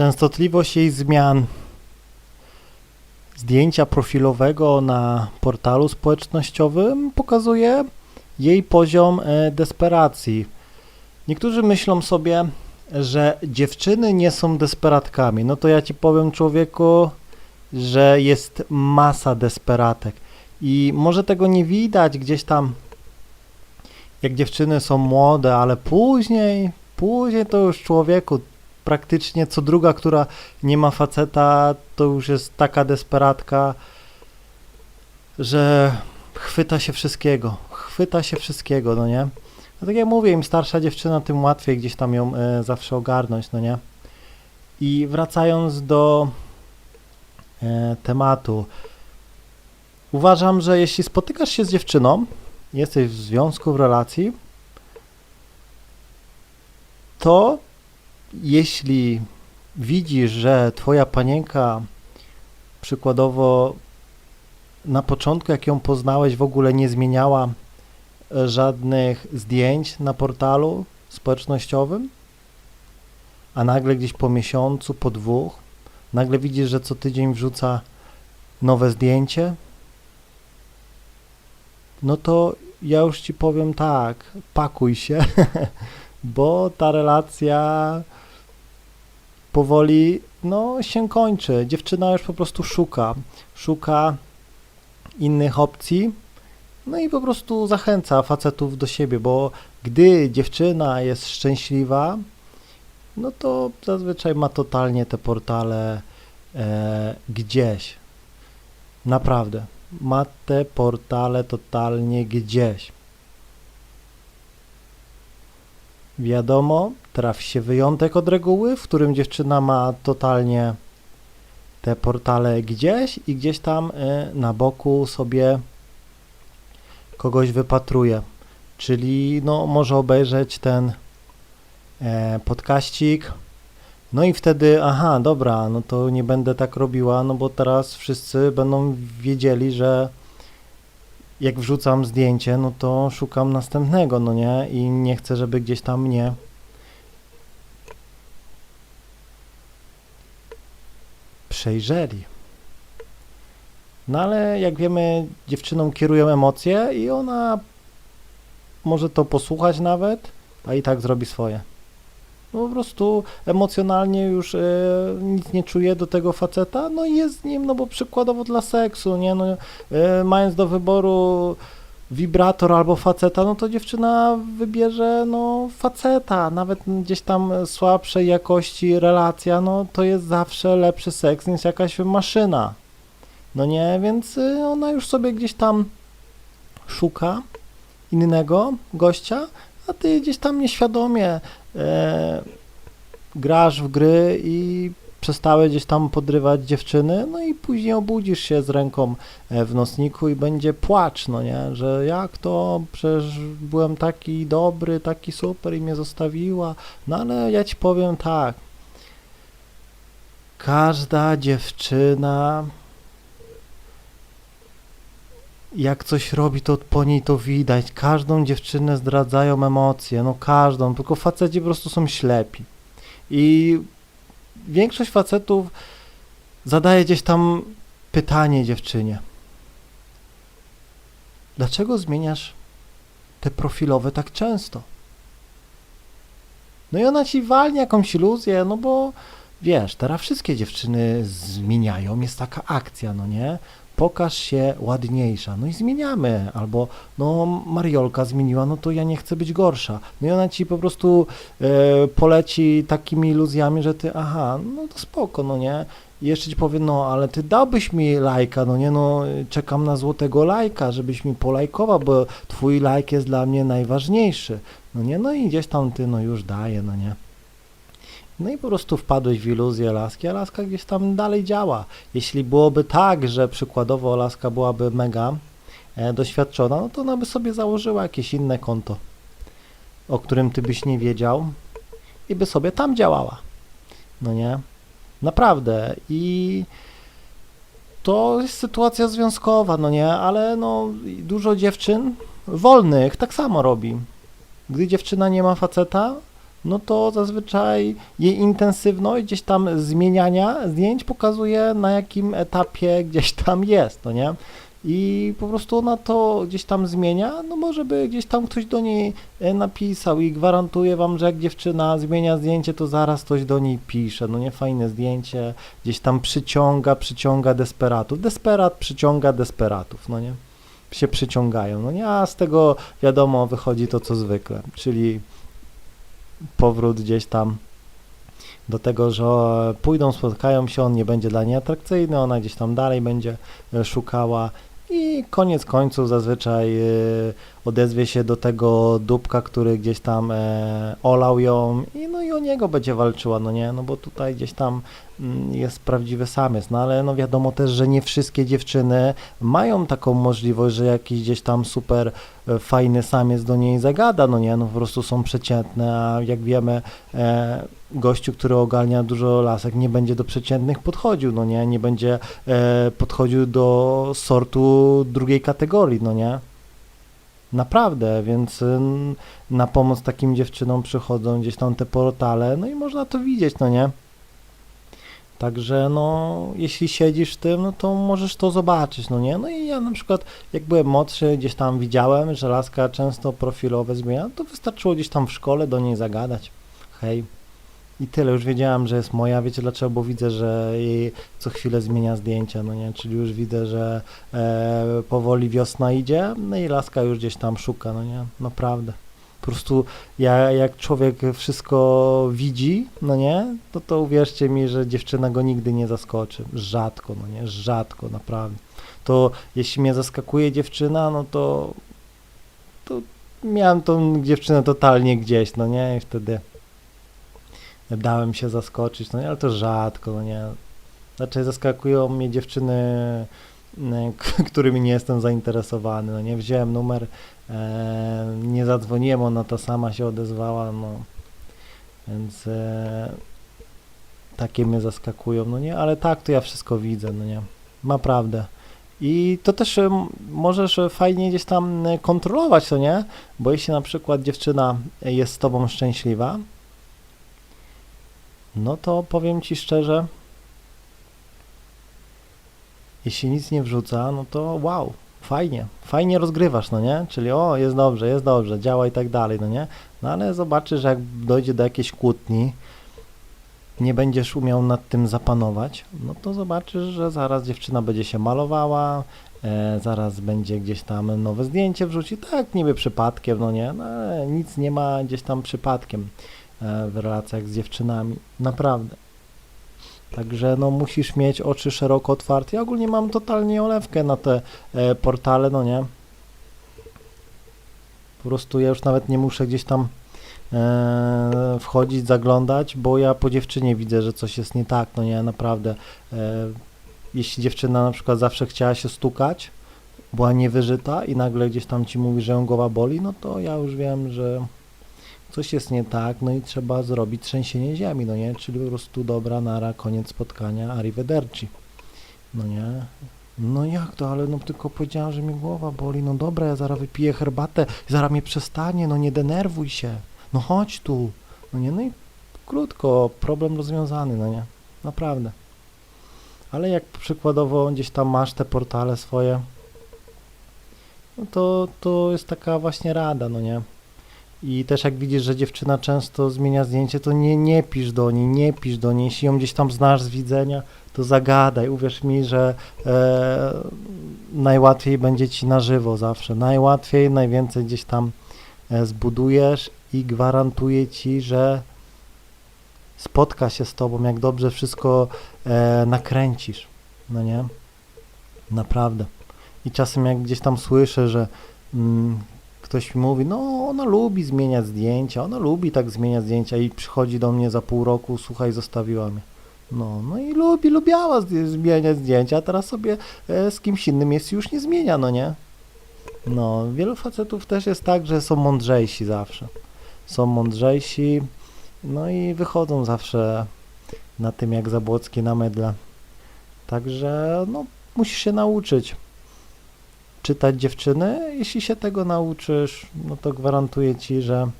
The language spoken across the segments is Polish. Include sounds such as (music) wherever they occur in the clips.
Częstotliwość jej zmian zdjęcia profilowego na portalu społecznościowym pokazuje jej poziom e, desperacji. Niektórzy myślą sobie, że dziewczyny nie są desperatkami. No to ja ci powiem, człowieku, że jest masa desperatek. I może tego nie widać gdzieś tam, jak dziewczyny są młode, ale później, później to już człowieku, praktycznie co druga, która nie ma faceta, to już jest taka desperatka, że chwyta się wszystkiego. Chwyta się wszystkiego, no nie? No tak jak mówię, im starsza dziewczyna, tym łatwiej gdzieś tam ją e, zawsze ogarnąć, no nie? I wracając do e, tematu, uważam, że jeśli spotykasz się z dziewczyną, jesteś w związku, w relacji, to jeśli widzisz, że twoja panienka przykładowo na początku, jak ją poznałeś, w ogóle nie zmieniała e, żadnych zdjęć na portalu społecznościowym, a nagle gdzieś po miesiącu, po dwóch, nagle widzisz, że co tydzień wrzuca nowe zdjęcie, no to ja już ci powiem tak, pakuj się, (laughs) bo ta relacja powoli no, się kończy. Dziewczyna już po prostu szuka, szuka innych opcji, no i po prostu zachęca facetów do siebie, bo gdy dziewczyna jest szczęśliwa, no to zazwyczaj ma totalnie te portale e, gdzieś. Naprawdę. Ma te portale totalnie gdzieś. Wiadomo, trafi się wyjątek od reguły, w którym dziewczyna ma totalnie te portale gdzieś i gdzieś tam y, na boku sobie kogoś wypatruje. Czyli no, może obejrzeć ten e, podkaścik. No i wtedy, aha, dobra, no to nie będę tak robiła, no bo teraz wszyscy będą wiedzieli, że jak wrzucam zdjęcie, no to szukam następnego, no nie? I nie chcę, żeby gdzieś tam mnie przejrzeli. No ale jak wiemy, dziewczyną kierują emocje i ona może to posłuchać nawet, a i tak zrobi swoje. No po prostu emocjonalnie już e, nic nie czuje do tego faceta, no i jest z nim, no bo przykładowo dla seksu, nie, no e, mając do wyboru wibrator albo faceta, no to dziewczyna wybierze, no faceta, nawet gdzieś tam słabszej jakości relacja, no to jest zawsze lepszy seks niż jakaś maszyna, no nie, więc y, ona już sobie gdzieś tam szuka innego gościa, a ty gdzieś tam nieświadomie e, grasz w gry i przestałeś gdzieś tam podrywać dziewczyny, no i później obudzisz się z ręką e, w nocniku i będzie płacz, no nie, że jak to, przecież byłem taki dobry, taki super i mnie zostawiła, no ale ja ci powiem tak, każda dziewczyna jak coś robi, to po niej to widać. Każdą dziewczynę zdradzają emocje, no każdą, tylko faceci po prostu są ślepi. I większość facetów zadaje gdzieś tam pytanie dziewczynie. Dlaczego zmieniasz te profilowe tak często? No i ona ci walnie jakąś iluzję, no bo wiesz, teraz wszystkie dziewczyny zmieniają, jest taka akcja, no nie? Pokaż się ładniejsza. No i zmieniamy. Albo, no Mariolka zmieniła, no to ja nie chcę być gorsza. No i ona ci po prostu e, poleci takimi iluzjami, że ty, aha, no to spoko, no nie? I jeszcze ci powie, no ale ty dałbyś mi lajka, no nie, no czekam na złotego lajka, żebyś mi polajkował, bo twój lajk jest dla mnie najważniejszy. No nie, no i gdzieś tam ty, no już daje, no nie. No i po prostu wpadłeś w iluzję laski, a laska gdzieś tam dalej działa. Jeśli byłoby tak, że przykładowo laska byłaby mega e, doświadczona, no to ona by sobie założyła jakieś inne konto, o którym ty byś nie wiedział i by sobie tam działała. No nie? Naprawdę. I to jest sytuacja związkowa, no nie? Ale no dużo dziewczyn wolnych tak samo robi. Gdy dziewczyna nie ma faceta, no to zazwyczaj jej intensywność gdzieś tam zmieniania zdjęć pokazuje na jakim etapie gdzieś tam jest, no nie? I po prostu ona to gdzieś tam zmienia, no może by gdzieś tam ktoś do niej e, napisał i gwarantuję wam, że jak dziewczyna zmienia zdjęcie, to zaraz ktoś do niej pisze, no nie fajne zdjęcie, gdzieś tam przyciąga, przyciąga desperatów. Desperat przyciąga desperatów, no nie? Się przyciągają, no nie? A z tego wiadomo wychodzi to co zwykle, czyli powrót gdzieś tam do tego, że pójdą, spotkają się, on nie będzie dla niej atrakcyjny, ona gdzieś tam dalej będzie e, szukała i koniec końców zazwyczaj e, odezwie się do tego dupka, który gdzieś tam e, olał ją i no i o niego będzie walczyła, no nie, no bo tutaj gdzieś tam mm, jest prawdziwy samiec, no ale no wiadomo też, że nie wszystkie dziewczyny mają taką możliwość, że jakiś gdzieś tam super e, fajny samiec do niej zagada, no nie, no po prostu są przeciętne, a jak wiemy, gościu, który ogarnia dużo lasek, nie będzie do przeciętnych podchodził, no nie, nie będzie e, podchodził do sortu drugiej kategorii, no nie. Naprawdę, więc ym, na pomoc takim dziewczynom przychodzą gdzieś tam te portale, no i można to widzieć, no nie. Także no, jeśli siedzisz w tym, no to możesz to zobaczyć, no nie? No i ja na przykład, jak byłem młodszy, gdzieś tam widziałem, że laska często profilowe zmienia, to wystarczyło gdzieś tam w szkole do niej zagadać. Hej. I tyle, już wiedziałem, że jest moja, wiecie dlaczego, bo widzę, że jej co chwilę zmienia zdjęcia, no nie, czyli już widzę, że e, powoli wiosna idzie, no i laska już gdzieś tam szuka, no nie, naprawdę. Po prostu ja, jak człowiek wszystko widzi, no nie, to to uwierzcie mi, że dziewczyna go nigdy nie zaskoczy. Rzadko, no nie, rzadko, naprawdę. To jeśli mnie zaskakuje dziewczyna, no to, to miałem tą dziewczynę totalnie gdzieś, no nie, i wtedy dałem się zaskoczyć, no nie, ale to rzadko, no nie. Raczej zaskakują mnie dziewczyny, którymi nie jestem zainteresowany, no nie, wziąłem numer, e, nie zadzwoniłem, ona ta sama się odezwała, no, więc e, takie mnie zaskakują, no nie, ale tak, to ja wszystko widzę, no nie, naprawdę. I to też możesz fajnie gdzieś tam kontrolować, to nie? Bo jeśli na przykład dziewczyna jest z tobą szczęśliwa, no to powiem ci szczerze, jeśli nic nie wrzuca, no to wow, fajnie, fajnie rozgrywasz, no nie? Czyli o, jest dobrze, jest dobrze, działa i tak dalej, no nie? No ale zobaczysz, jak dojdzie do jakiejś kłótni, nie będziesz umiał nad tym zapanować, no to zobaczysz, że zaraz dziewczyna będzie się malowała, e, zaraz będzie gdzieś tam nowe zdjęcie wrzuci, tak niby przypadkiem, no nie? No nic nie ma gdzieś tam przypadkiem w relacjach z dziewczynami, naprawdę. Także no musisz mieć oczy szeroko otwarte. Ja ogólnie mam totalnie olewkę na te e, portale, no nie. Po prostu ja już nawet nie muszę gdzieś tam e, wchodzić, zaglądać, bo ja po dziewczynie widzę, że coś jest nie tak, no nie, naprawdę. E, jeśli dziewczyna na przykład zawsze chciała się stukać, była niewyżyta i nagle gdzieś tam ci mówi, że ją głowa boli, no to ja już wiem, że coś jest nie tak, no i trzeba zrobić trzęsienie ziemi, no nie, czyli po prostu dobra, nara, koniec spotkania, arrivederci, no nie. No jak to, ale no tylko powiedziałam, że mi głowa boli, no dobra, ja zaraz wypiję herbatę, zaraz mnie przestanie, no nie denerwuj się, no chodź tu, no nie, no i krótko, problem rozwiązany, no nie, naprawdę. Ale jak przykładowo gdzieś tam masz te portale swoje, no to, to jest taka właśnie rada, no nie. I też jak widzisz, że dziewczyna często zmienia zdjęcie, to nie, nie pisz do niej, nie pisz do niej. Jeśli ją gdzieś tam znasz z widzenia, to zagadaj. Uwierz mi, że e, najłatwiej będzie ci na żywo zawsze. Najłatwiej, najwięcej gdzieś tam e, zbudujesz i gwarantuję ci, że spotka się z tobą, jak dobrze wszystko e, nakręcisz. No nie? Naprawdę. I czasem jak gdzieś tam słyszę, że mm, ktoś mi mówi, no ona lubi zmieniać zdjęcia, ona lubi tak zmieniać zdjęcia i przychodzi do mnie za pół roku, słuchaj, zostawiła mnie. No, no i lubi, lubiała zmieniać zdjęcia, a teraz sobie e, z kimś innym jest już nie zmienia, no nie? No, wielu facetów też jest tak, że są mądrzejsi zawsze. Są mądrzejsi, no i wychodzą zawsze na tym jak Zabłocki na medle. Także, no, musisz się nauczyć czytać dziewczyny. Jeśli się tego nauczysz, no to gwarantuję ci, że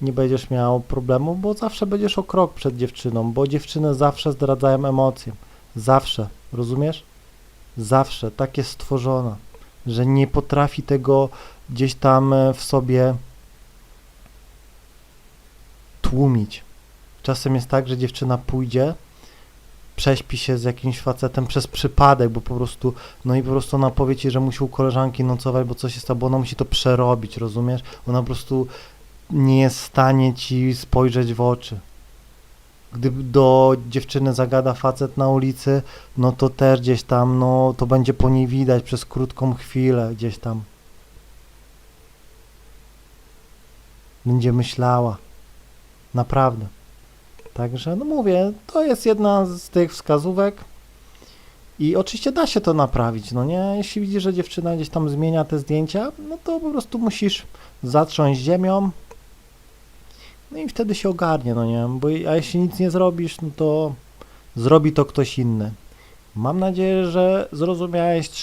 nie będziesz miał problemu, bo zawsze będziesz o krok przed dziewczyną, bo dziewczyny zawsze zdradzają emocje. Zawsze, rozumiesz? Zawsze, tak jest stworzona, że nie potrafi tego gdzieś tam e, w sobie tłumić. Czasem jest tak, że dziewczyna pójdzie, prześpi się z jakimś facetem przez przypadek, bo po prostu, no i po prostu ona powie ci, że musi u koleżanki nocować, bo coś jest bo ona musi to przerobić, rozumiesz? Ona po prostu nie jest w stanie ci spojrzeć w oczy. Gdyby do dziewczyny zagada facet na ulicy, no to też gdzieś tam, no to będzie po niej widać przez krótką chwilę gdzieś tam. Będzie myślała. Naprawdę. Także, no mówię, to jest jedna z tych wskazówek. I oczywiście da się to naprawić, no nie? Jeśli widzisz, że dziewczyna gdzieś tam zmienia te zdjęcia, no to po prostu musisz zatrząść ziemią. No i wtedy się ogarnie, no nie? Bo a jeśli nic nie zrobisz, no to zrobi to ktoś inny. Mam nadzieję, że zrozumiałeś, trzymaj